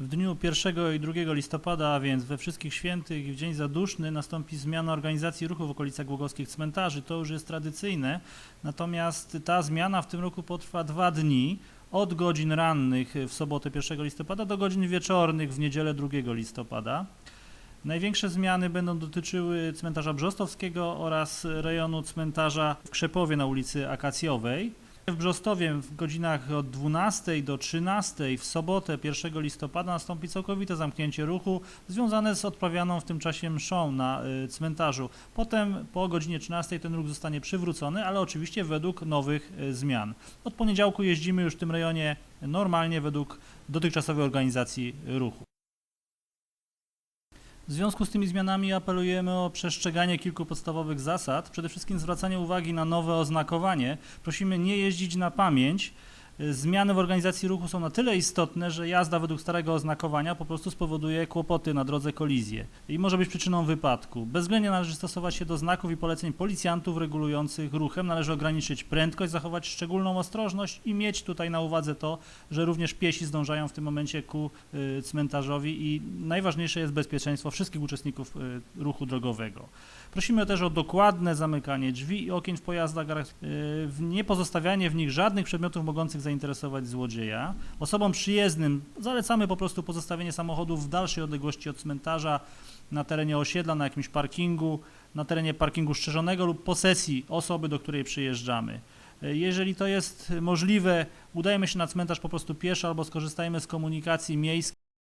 W dniu 1 i 2 listopada, a więc we wszystkich świętych i w Dzień Zaduszny nastąpi zmiana organizacji ruchu w okolicach głogowskich cmentarzy. To już jest tradycyjne, natomiast ta zmiana w tym roku potrwa dwa dni, od godzin rannych w sobotę 1 listopada do godzin wieczornych w niedzielę 2 listopada. Największe zmiany będą dotyczyły cmentarza Brzostowskiego oraz rejonu cmentarza w Krzepowie na ulicy Akacjowej. W Brzostowie w godzinach od 12 do 13 w sobotę 1 listopada nastąpi całkowite zamknięcie ruchu związane z odprawianą w tym czasie mszą na y, cmentarzu. Potem po godzinie 13 ten ruch zostanie przywrócony, ale oczywiście według nowych y, zmian. Od poniedziałku jeździmy już w tym rejonie normalnie według dotychczasowej organizacji ruchu. W związku z tymi zmianami apelujemy o przestrzeganie kilku podstawowych zasad. Przede wszystkim zwracanie uwagi na nowe oznakowanie. Prosimy nie jeździć na pamięć. Zmiany w organizacji ruchu są na tyle istotne, że jazda według starego oznakowania po prostu spowoduje kłopoty na drodze kolizję i może być przyczyną wypadku. Bezwzględnie należy stosować się do znaków i poleceń policjantów regulujących ruchem. Należy ograniczyć prędkość, zachować szczególną ostrożność i mieć tutaj na uwadze to, że również piesi zdążają w tym momencie ku y, cmentarzowi i najważniejsze jest bezpieczeństwo wszystkich uczestników y, ruchu drogowego. Prosimy też o dokładne zamykanie drzwi i okien w pojazdach, y, w nie pozostawianie w nich żadnych przedmiotów mogących zainteresować złodzieja. Osobom przyjezdnym zalecamy po prostu pozostawienie samochodów w dalszej odległości od cmentarza, na terenie osiedla, na jakimś parkingu, na terenie parkingu strzeżonego lub posesji osoby, do której przyjeżdżamy. Jeżeli to jest możliwe, udajemy się na cmentarz po prostu pieszo albo skorzystajmy z komunikacji miejskiej.